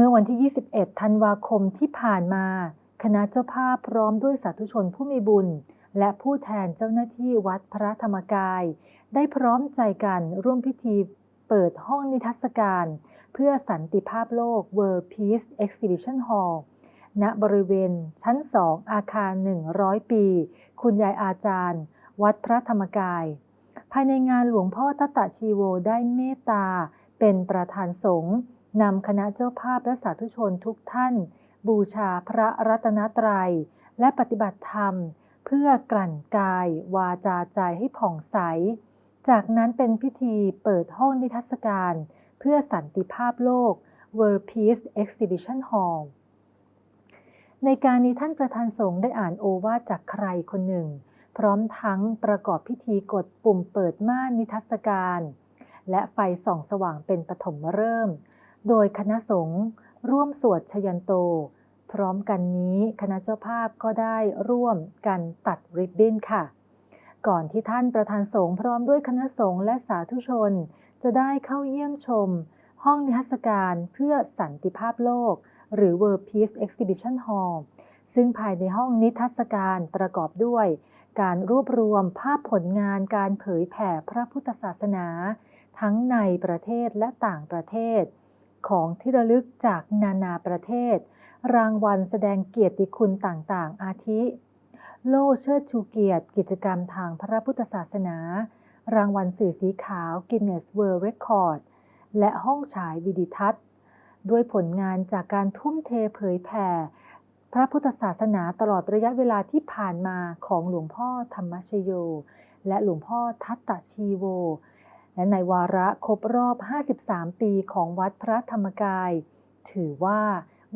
เมื่อวันที่ 21 ธันวาคมที่ผ่านมา คณะเจ้าภาพพร้อมด้วยสาธุชนผู้มีบุญ และผู้แทนเจ้าหน้าที่วัดพระธรรมกาย ได้พร้อมใจกันร่วมพิธีเปิดห้องนิทรรศการ เพื่อสันติภาพโลก World Peace Exhibition Hall ณบริเวณชั้น 2 อาคาร 100 ปี คุณยายอาจารย์ วัดพระธรรมกาย ภายในงานหลวงพ่อทัตตะชีโวได้เมตตา เป็นประธานสงฆ์ นำคณะเจ้าภาพและสาธุชนทุกท่าน บูชาพระรัตนตรัย และปฏิบัติธรรม เพื่อกลั่นกาย วาจาใจให้ผ่องใส จากนั้นเป็นพิธีเปิดห้องนิทรรศการ เพื่อสันติภาพโลก World Peace Exhibition Hall ในการนี้ท่านประธานสงฆ์ได้อ่านโอวาทจากใครคนหนึ่ง พร้อมทั้งประกอบพิธีกดปุ่มเปิดม่านนิทรรศการ และไฟส่องสว่างเป็นปฐมฤกษ์ โดยคณะสงฆ์ร่วมสวดชยันโต พร้อมกันนี้คณะเจ้าภาพก็ได้ร่วมกันตัดริบบิ้นค่ะ ก่อนที่ท่านประธานสงฆ์พร้อมด้วยคณะสงฆ์และสาธุชน จะได้เข้าเยี่ยมชม ห้องนิทรรศการเพื่อสันติภาพโลก หรือ World Peace Exhibition Hall ซึ่งภายในห้องนิทรรศการประกอบด้วย การรวบรวมภาพผลงานการเผยแผ่พระพุทธศาสนา ทั้งในประเทศและต่างประเทศ ของที่ระลึกจากนานาประเทศ รางวัลแสดงเกียรติคุณต่างๆ อาทิ โล่เชิดชูเกียรติ กิจกรรมทางพระพุทธศาสนา รางวัลสื่อสีขาว Guinness World Record และห้องฉายวิดิทัศน์ ด้วยผลงานจากการทุ่มเทเผยแผ่ พระพุทธศาสนาตลอดระยะเวลาที่ผ่านมาของหลวงพ่อธรรมชโย และหลวงพ่อทัตตะชีโว และในวาระครบรอบ 53 ปีของวัดพระธรรมกาย ถือว่า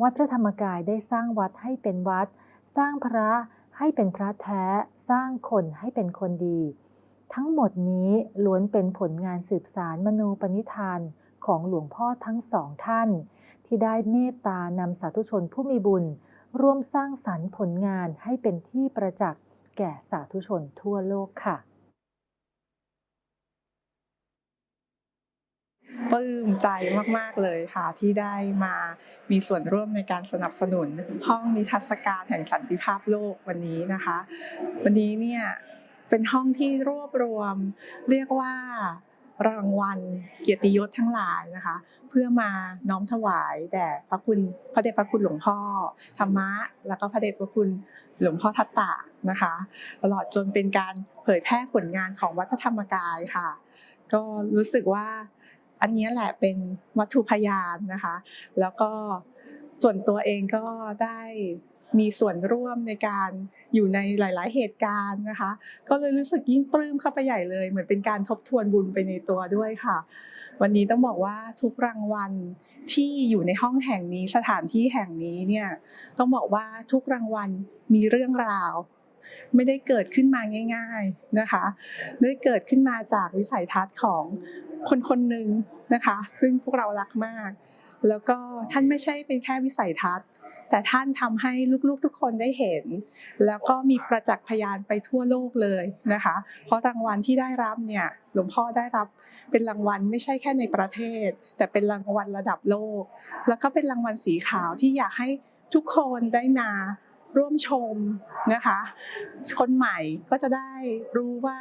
วัดพระธรรมกายได้สร้างวัดให้เป็นวัด สร้างพระให้เป็นพระแท้ สร้างคนให้เป็นคนดี ทั้งหมดนี้ล้วนเป็นผลงานสืบสารมโนปณิธานของหลวงพ่อทั้งสองท่าน ที่ได้เมตตานำสาธุชนผู้มีบุญ ร่วมสร้างสรรค์ผลงานให้เป็นที่ประจักษ์แก่สาธุชนทั่วโลกค่ะ ปลื้มใจมาก ๆ เลยค่ะ ที่ได้มามีส่วนร่วมในการสนับสนุน ห้องนิทรรศการแห่งสันติภาพโลกวันนี้นะคะ วันนี้เนี่ยเป็นห้องที่รวบรวม เรียกว่ารางวัลเกียรติยศทั้งหลายนะคะ เพื่อมาน้อมถวายแด่พระคุณพระเดชพระคุณหลวงพ่อ ธรรมะ แล้วก็พระเดชพระคุณหลวงพ่อทัตตะนะคะตลอดจนเป็นการเผยแพร่ผลงานของวัดพระธรรมกายค่ะ ก็รู้สึกว่า อันนี้แหละเป็นวัตถุพยานนะคะ แล้วก็ส่วนตัวเองก็ได้มีส่วนร่วมในการอยู่ในหลาย ๆ เหตุการณ์นะคะ ก็เลยรู้สึกยิ่งปลื้มเข้าไปใหญ่เลย เหมือนเป็นการทบทวนบุญไปในตัวด้วยค่ะ วันนี้ต้องบอกว่าทุกรางวัลที่อยู่ในห้องแห่งนี้สถานที่แห่งนี้เนี่ยต้องบอกว่าทุกรางวัลมีเรื่องราว ไม่ได้เกิดขึ้นมาง่าย ๆนะคะได้เกิดขึ้นมาจากวิสัยทัศน์ของคนคนหนึ่งนะคะ ซึ่งพวกเรารักมาก แล้วก็ท่านไม่ใช่เป็นแค่วิสัยทัศน์ แต่ท่านทำให้ลูกๆทุกคนได้เห็น แล้วก็มีประจักษ์พยานไปทั่วโลกเลยนะคะ เพราะรางวัลที่ได้รับเนี่ยหลวงพ่อได้รับเป็นรางวัลไม่ใช่แค่ในประเทศ แต่เป็นรางวัลระดับโลก แล้วก็เป็นรางวัลสีขาวที่อยากให้ทุกคนได้มา ร่วมชมนะคะ คนใหม่ก็จะได้รู้ว่า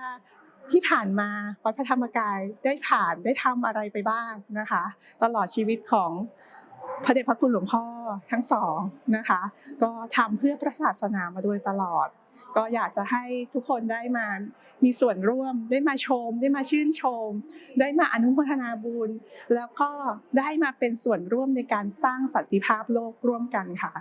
ที่ผ่านมาวัดพระธรรมกายได้ผ่านได้ทำอะไรไปบ้างนะคะ ตลอดชีวิตของพระเดชพระคุณหลวงพ่อทั้งสองนะคะ ก็ทำเพื่อพระศาสนามาโดยตลอด ก็อยากจะให้ทุกคนได้มามีส่วนร่วม ได้มาชม ได้มาชื่นชม ได้มาอนุโมทนาบุญ แล้วก็ได้มาเป็นส่วนร่วมในการสร้างสันติภาพโลกร่วมกันค่ะ